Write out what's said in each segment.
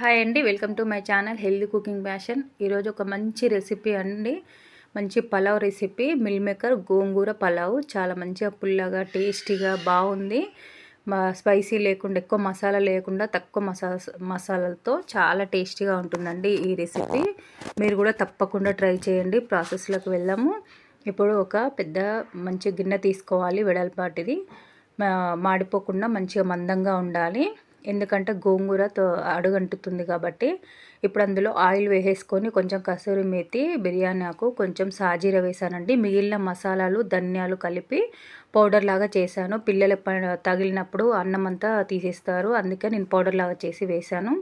Hi అండి welcome to my channel healthy cooking passion. ఈరోజు ఒక మంచి రెసిపీ అండి. మంచి pulao recipe. Meal maker gongura pulao. చాలా మంచిగా పుల్లగా టేస్టీగా బాగుంది. స్పైసీ లేకుండా ఎక్కువ మసాలా లేకుండా తక్కువ మసాలా మసాలాలతో చాలా టేస్టీగా ఉంటుందండి ఈ రెసిపీ. మీరు కూడా తప్పకుండా ట్రై చేయండి. ప్రాసెస్లోకి వెళ్దాము. ఇప్పుడు ఒక పెద్ద మంచి గిన్నె తీసుకోవాలి వెడల్పాటిది. మాడిపోకుండా మంచిగా మందంగా ఉండాలి. ఎందుకంటే గోంగూర అడుగంటుతుంది కాబట్టి ఇప్పుడు అందులో ఆయిల్ వేసేసుకొని కొంచెం కసూరి మేతి బిర్యానీ ఆకు కొంచెం సాజీర వేసానండి. మిగిలిన మసాలాలు ధనియాలు కలిపి పౌడర్ లాగా చేశాను. పిల్లల తగిలినప్పుడు అన్నం అంతా తీసేస్తారు. అందుకే నేను పౌడర్ లాగా చేసి వేశాను.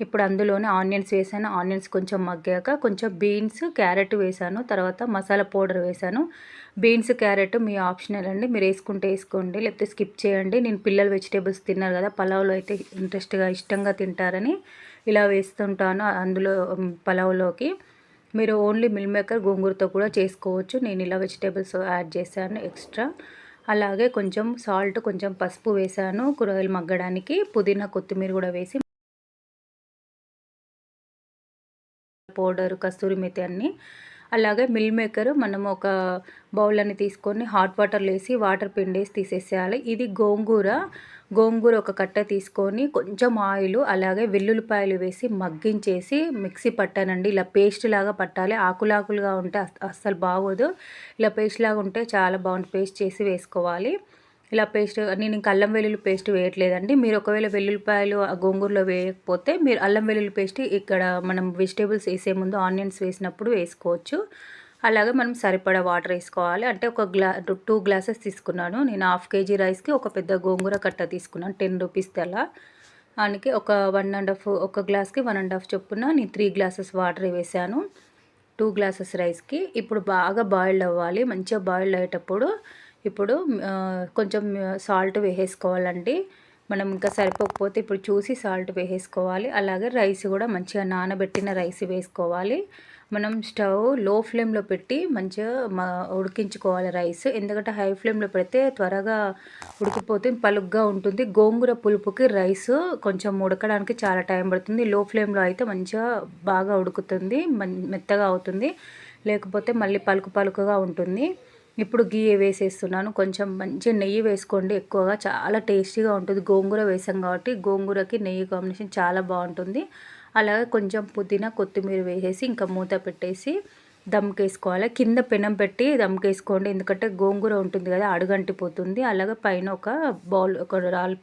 ఇప్పుడు అందులోనే ఆనియన్స్ వేసాను. ఆనియన్స్ కొంచెం మగ్గాక కొంచెం బీన్స్ క్యారెట్ వేసాను. తర్వాత మసాలా పౌడర్ వేసాను. బీన్స్ క్యారెట్ మీ ఆప్షనల్ అండి. మీరు వేసుకుంటే వేసుకోండి. లేకపోతే స్కిప్ చేయండి. నేను పిల్లలు వెజిటేబుల్స్ తిన్నారు కదా పలావ్లో అయితే ఇంట్రెస్ట్గా ఇష్టంగా తింటారని ఇలా వేస్తుంటాను అందులో పలావ్లోకి. మీరు ఓన్లీ మిల్ మేకర్ గోంగూరతో కూడా చేసుకోవచ్చు. నేను ఇలా వెజిటేబుల్స్ యాడ్ చేశాను ఎక్స్ట్రా. అలాగే కొంచెం సాల్ట్ కొంచెం పసుపు వేసాను కూరగాయలు మగ్గడానికి. పుదీనా కొత్తిమీర కూడా వేసి పౌడర్ కస్తూరి మెతి అన్నీ. అలాగే మిల్ మేకర్ మనం ఒక బౌల్ అని తీసుకొని హాట్ వాటర్లో వేసి వాటర్ పిండేసి తీసేసేయాలి. ఇది గోంగూర. గోంగూర ఒక కట్ట తీసుకొని కొంచెం ఆయిల్ అలాగే వెల్లుల్లిపాయలు వేసి మగ్గించేసి మిక్సీ పట్టానండి. ఇలా పేస్ట్ లాగా పట్టాలి. ఆకులాకులుగా ఉంటే అస్సలు బాగోదు. ఇలా పేస్ట్ లాగా ఉంటే చాలా బాగుంటుంది. పేస్ట్ చేసి వేసుకోవాలి. ఇలా పేస్ట్ నేను ఇంకా అల్లం వెల్లుల్లి పేస్ట్ వేయట్లేదండి. మీరు ఒకవేళ వెల్లుల్లిపాయలు గోంగూరలో వేయకపోతే మీరు అల్లం వెల్లుల్లి పేస్ట్ ఇక్కడ మనం వెజిటేబుల్స్ వేసే ముందు ఆనియన్స్ వేసినప్పుడు వేసుకోవచ్చు. అలాగే మనం సరిపడా వాటర్ వేసుకోవాలి. అంటే ఒక గ్లా టూ గ్లాసెస్ తీసుకున్నాను. నేను హాఫ్ కేజీ రైస్కి ఒక పెద్ద గోంగూర కట్ట తీసుకున్నాను. టెన్ రూపీస్ అలా దానికి ఒక వన్ అండ్ హాఫ్ ఒక గ్లాస్కి వన్ అండ్ హాఫ్ చొప్పున నేను త్రీ గ్లాసెస్ వాటర్ వేసాను. టూ గ్లాసెస్ రైస్కి. ఇప్పుడు బాగా బాయిల్డ్ అవ్వాలి. మంచిగా బాయిల్డ్ అయ్యేటప్పుడు ఇప్పుడు కొంచెం సాల్ట్ వేసేసుకోవాలండి. మనం ఇంకా సరిపోకపోతే ఇప్పుడు చూసి సాల్ట్ వేసేసుకోవాలి. అలాగే రైస్ కూడా మంచిగా నానబెట్టిన రైస్ వేసుకోవాలి. మనం స్టవ్లో ఫ్లేమ్లో పెట్టి మంచిగా ఉడికించుకోవాలి రైస్. ఎందుకంటే హై ఫ్లేమ్లో పెడితే త్వరగా ఉడికిపోతే పలుగ్గా ఉంటుంది. గోంగూర పులుపుకి రైస్ కొంచెం ఉడకడానికి చాలా టైం పడుతుంది. లో ఫ్లేమ్లో అయితే మంచిగా బాగా ఉడుకుతుంది. మెత్తగా అవుతుంది. లేకపోతే మళ్ళీ పలుకు పలుకుగా ఉంటుంది. ఇప్పుడు గీ వేసేస్తున్నాను. కొంచెం మంచి నెయ్యి వేసుకోండి. ఎక్కువగా చాలా టేస్టీగా ఉంటుంది. గోంగూర వేసాం కాబట్టి గోంగూరకి నెయ్యి కాంబినేషన్ చాలా బాగుంటుంది. అలాగే కొంచెం పుదీనా కొత్తిమీర వేసేసి ఇంకా మూత పెట్టేసి దమ్కేసుకోవాలి. కింద పెనం పెట్టి దమ్కేసుకోండి. ఎందుకంటే గోంగూర ఉంటుంది కదా అడుగంటిపోతుంది. అలాగే పైన ఒక బౌల్ ఒక రాల్